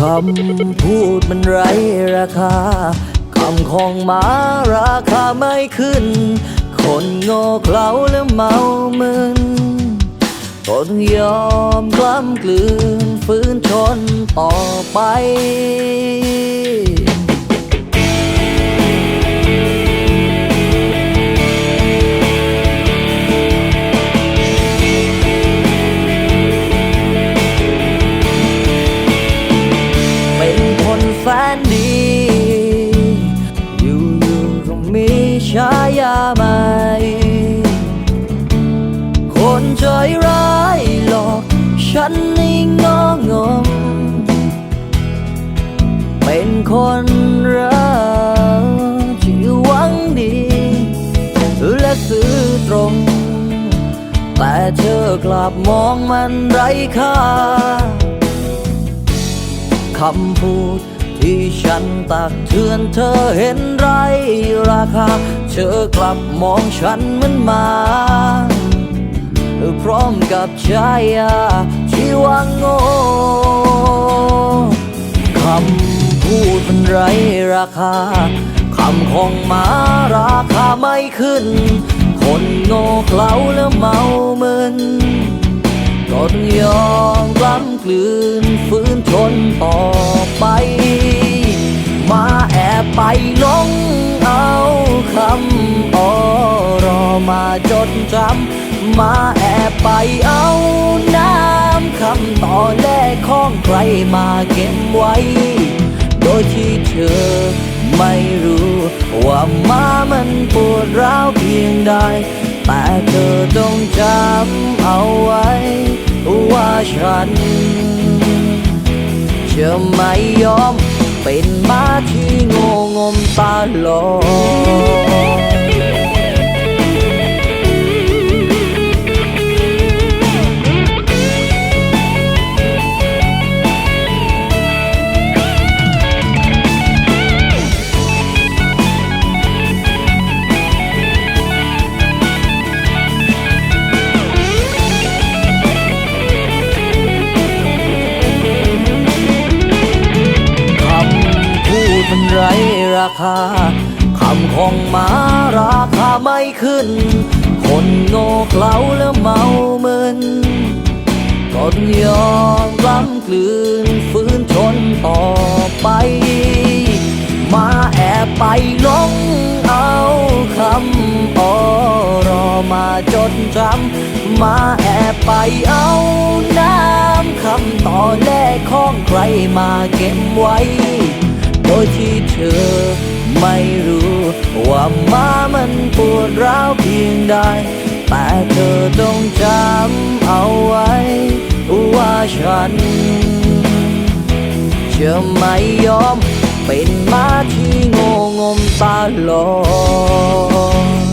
คำพูดมันไรราคา คำของมาราคาไม่ขึ้น คนโง่เขลาและเมามึนก็ต้องยอมกล้ำกลืน ฟื้นทนต่อไป ใหม่ คนใจร้ายหลอกฉันนี่งองเป็นคนรักที่หวังดีและซื่อตรง แต่เธอกลับมองมันไร้ค่าคำพูด ที่ฉันตักเตือนเธอเห็นไรราคา เธอกลับมองฉันเหมันมาพร้อมกับชายาที่ว่าโง่คำพูดมันไรราคา คำของมาราคาไม่ขึ้น คนโง่เขลาและเมาเมึนก็ต้องยอมกล้ำกลืนฝืนทนต่อ จดจำมาแอบไปเอาน้ำคำต่อแลกของใครมาเก็บไว้ โดยที่เธอไม่รู้ว่ามามันปวดร้าวเพียงใด แต่เธอต้องจำเอาไว้ ว่าฉันจะไม่ยอมเป็นม้าที่โง่งมตาลอด คา คำของมาราคาไม่ขึ้น คนโง่เขลาและเมาเมึนก็ยอมล้ำกลืนฝืนทนต่อไป มาแอบไปลงเอาคำออรอมาจดจำมาแอบไปเอาน้ำคำต่อแลกของใครมาเก็บไว้ โดยที่เธอไม่รู้ว่ามามันปวดร้าวเพียงใด แต่เธอต้องจำเอาไว้ ว่าฉันจะไม่ยอมเป็นม้าที่โง่งมตาลอด